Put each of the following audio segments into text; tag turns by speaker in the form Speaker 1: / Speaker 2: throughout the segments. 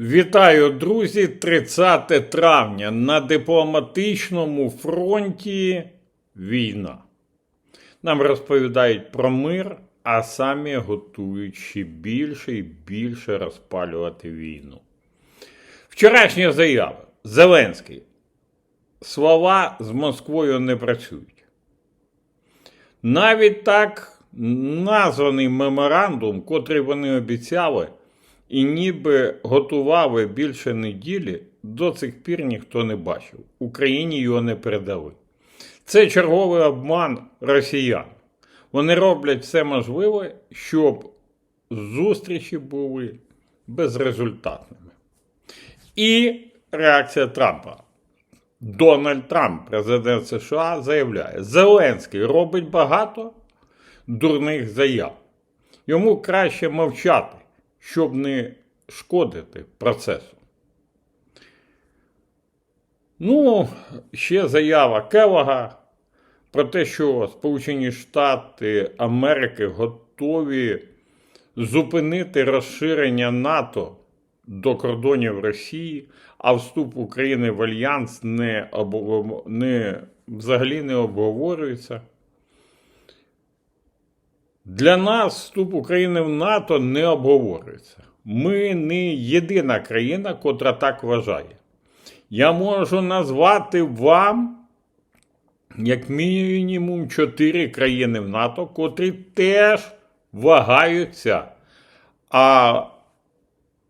Speaker 1: Вітаю, друзі! 30 травня на дипломатичному фронті війна. Нам розповідають про мир, а самі готують ще більше і більше розпалювати війну. Вчорашня заява. Зеленський. Слова з Москвою не працюють. Навіть так названий меморандум, котрий вони обіцяли, і ніби готували більше неділі, до цих пір ніхто не бачив. Україні його не передали. Це черговий обман росіян. Вони роблять все можливе, щоб зустрічі були безрезультатними. І реакція Трампа. Дональд Трамп, президент США, заявляє: Зеленський робить багато дурних заяв. Йому краще мовчати, щоб не шкодити процесу. Ну, ще заява Келлога про те, що Сполучені Штати Америки готові зупинити розширення НАТО до кордонів Росії, а вступ України в Альянс не, не, взагалі не обговорюється. Для нас вступ України в НАТО не обговорюється. Ми не єдина країна, котра так вважає. Я можу назвати вам як мінімум чотири країни в НАТО, котрі теж вагаються. А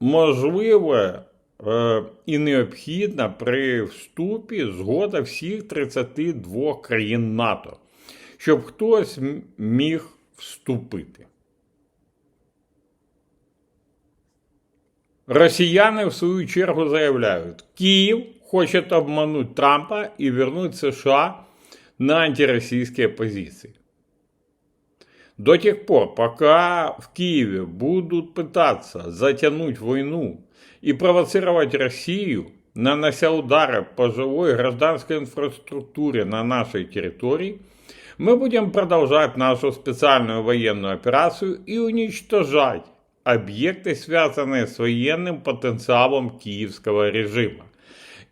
Speaker 1: можливо е, і необхідна при вступі згода всіх 32 країн НАТО, щоб хтось міг вступити. Росіяни, в свою чергу, заявляють, Київ хоче обмануть Трампа и вернуть США на антироссийские позиции. До тех пор, пока в Киеве будут пытаться затянуть войну и провоцировать Россию, нанося удары по живой гражданской инфраструктуре на нашей территории, мы будем продолжать нашу специальную военную операцию и уничтожать объекты, связанные с военным потенциалом киевского режима.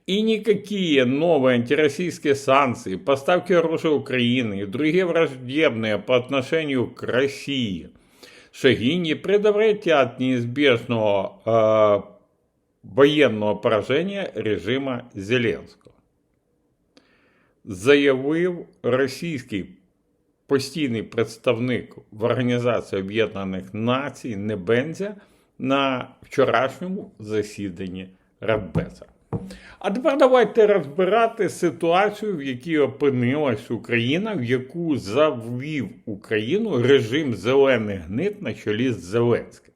Speaker 1: И никакие новые антироссийские санкции, поставки оружия Украины и другие враждебные по отношению к России шаги не предотвратят неизбежного э, военного поражения режима Зеленского. Заявив російський постійний представник в Організації Об'єднаних Націй Небензя на вчорашньому засіданні Радбеза. А тепер давайте розбирати ситуацію, в якій опинилась Україна, в яку завів Україну режим зелених гнит на чолі з Зеленським.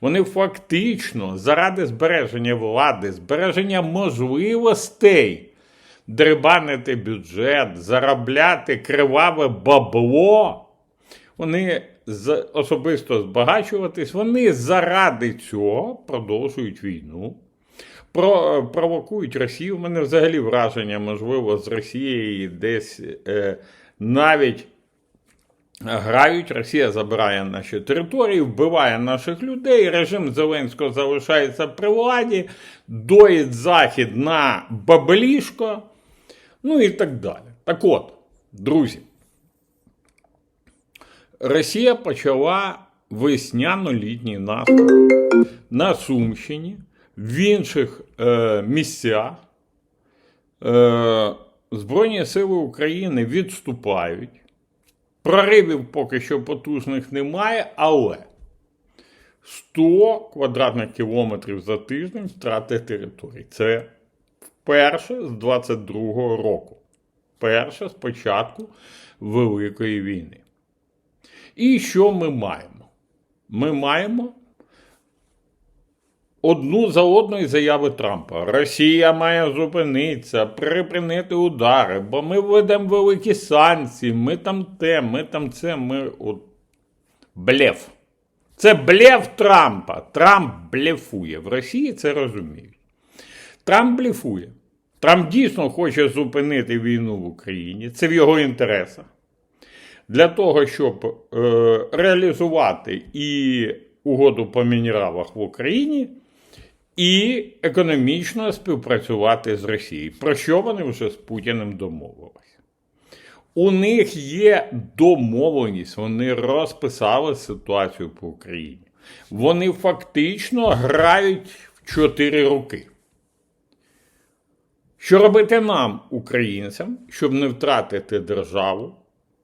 Speaker 1: Вони фактично заради збереження влади, збереження можливостей дрибанити бюджет, заробляти криваве бабло, вони особисто збагачуватись, вони заради цього продовжують війну, про, провокують Росію. У мене взагалі враження, можливо, з Росією десь е, навіть грають. Росія забирає наші території, вбиває наших людей. Режим Зеленського залишається при владі, доїть Захід на баблішко, ну і так далі. Так от, друзі, Росія почала весняно-літній наступ на Сумщині, в інших е, місцях. Е, Збройні сили України відступають. Проривів поки що потужних немає, але 100 квадратних кілометрів за тиждень втрати територій. Це вперше з 22-го року. Перше з початку Великої війни. І що ми маємо? Ми маємо одну за одною заяви Трампа. Росія має зупинитися, припинити удари, бо ми введемо великі санкції, ми там те, ми там це, ми от. Блеф. Це блеф Трампа. Трамп блефує. В Росії це розуміють. Трамп блефує. Трамп дійсно хоче зупинити війну в Україні. Це в його інтересах. Для того, щоб е, реалізувати і угоду по мінералах в Україні, і економічно співпрацювати з Росією. Про що вони вже з Путіним домовилися? У них є домовленість, вони розписали ситуацію по Україні. Вони фактично грають в чотири роки. Що робити нам, українцям, щоб не втратити державу,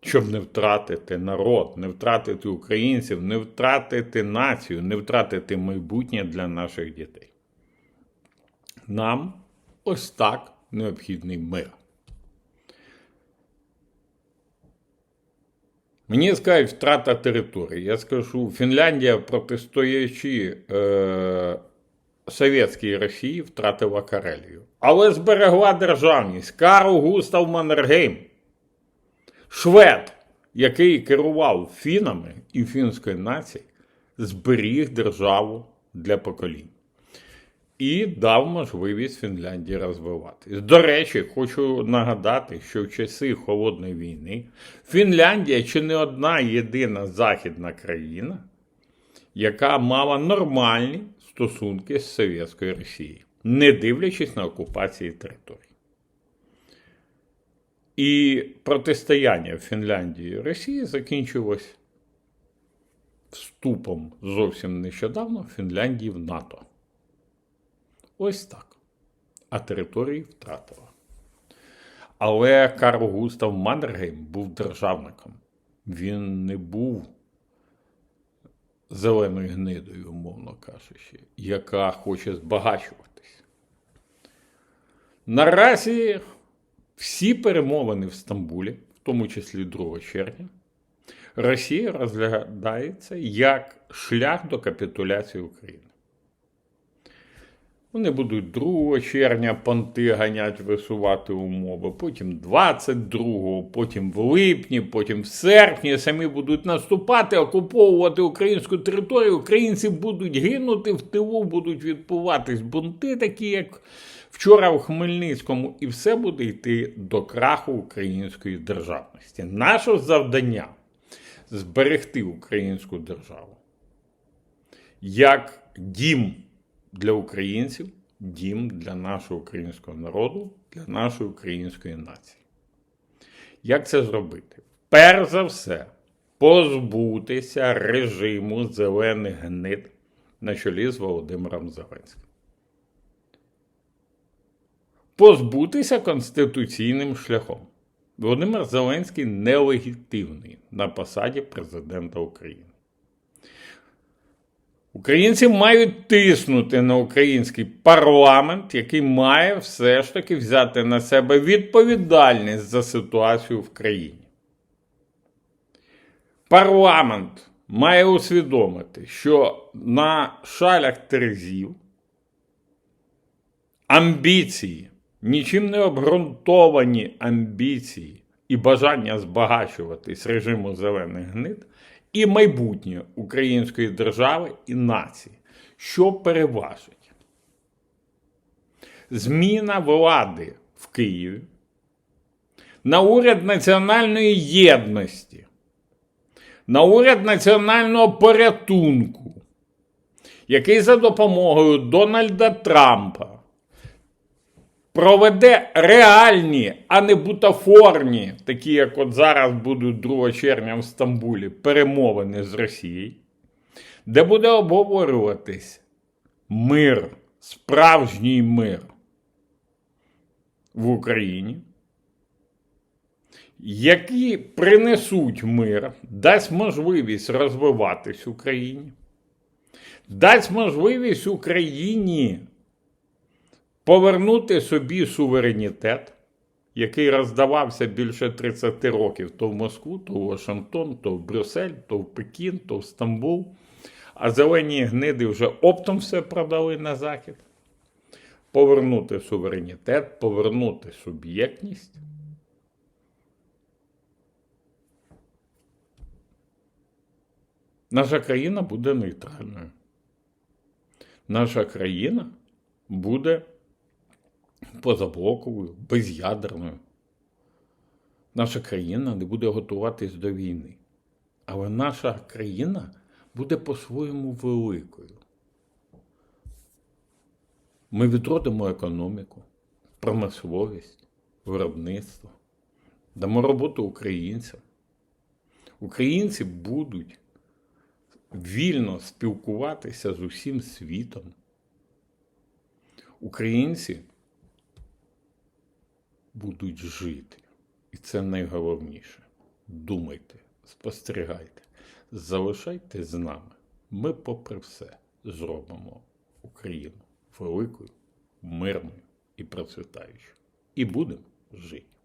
Speaker 1: щоб не втратити народ, не втратити українців, не втратити націю, не втратити майбутнє для наших дітей? Нам ось так необхідний мир. Мені скажуть втрата території. Я скажу, Фінляндія, протистоячи е, совєтській Росії, втратила Карелію. Але зберегла державність. Карл Густав Маннергейм, швед, який керував фінами і фінською нацією, зберіг державу для поколінь. І дав можливість Фінляндії розвиватись. До речі, хочу нагадати, що в часи Холодної війни Фінляндія чи не одна єдина західна країна, яка мала нормальні стосунки з Совєтською Росією, не дивлячись на окупації територій. І протистояння Фінляндії і Росії закінчилось вступом зовсім нещодавно Фінляндії в НАТО. Ось так. А території втратила. Але Карл Густав Маннергейм був державником. Він не був зеленою гнидою, умовно кажучи, яка хоче збагачуватись. Наразі всі перемовини в Стамбулі, в тому числі 2 червня, Росія розглядається як шлях до капітуляції України. Вони будуть 2 червня понти ганять, висувати умови, потім 22-го, потім в липні, потім в серпні самі будуть наступати, окуповувати українську територію. Українці будуть гинути в тилу, будуть відбуватись бунти, такі як вчора в Хмельницькому, і все буде йти до краху української державності. Наше завдання зберегти українську державу як дім для українців, дім для нашого українського народу, для нашої української нації. Як це зробити? Перш за все, позбутися режиму зелених гнид на чолі з Володимиром Зеленським. Позбутися конституційним шляхом. Володимир Зеленський нелегітимний на посаді президента України. Українці мають тиснути на український парламент, який має все ж таки взяти на себе відповідальність за ситуацію в країні. Парламент має усвідомити, що на шалях терезів амбіції, нічим не обґрунтовані амбіції і бажання збагачуватись режиму зелених гнид і майбутнє української держави і нації, що переважить? Зміна влади в Києві на уряд національної єдності, на уряд національного порятунку, який за допомогою Дональда Трампа проведе реальні, а не бутафорні, такі як от зараз будуть 2 червня в Стамбулі, перемовини з Росією, де буде обговорюватись мир, справжній мир в Україні, які принесуть мир, дасть можливість розвиватись Україні, дасть можливість Україні повернути собі суверенітет, який роздавався більше 30 років то в Москву, то в Вашингтон, то в Брюссель, то в Пекін, то в Стамбул. А зелені гниди вже оптом все продали на Захід. Повернути суверенітет, повернути суб'єктність. Наша країна буде нейтральною. Наша країна буде позаблоковою, без'ядерною. Наша країна не буде готуватись до війни. Але наша країна буде по-своєму великою. Ми відродимо економіку, промисловість, виробництво, дамо роботу українцям. Українці будуть вільно спілкуватися з усім світом. Українці будуть жити. І це найголовніше. Думайте, спостерігайте, залишайте з нами. Ми, попри все, зробимо Україну великою, мирною і процвітаючою. І будемо жити.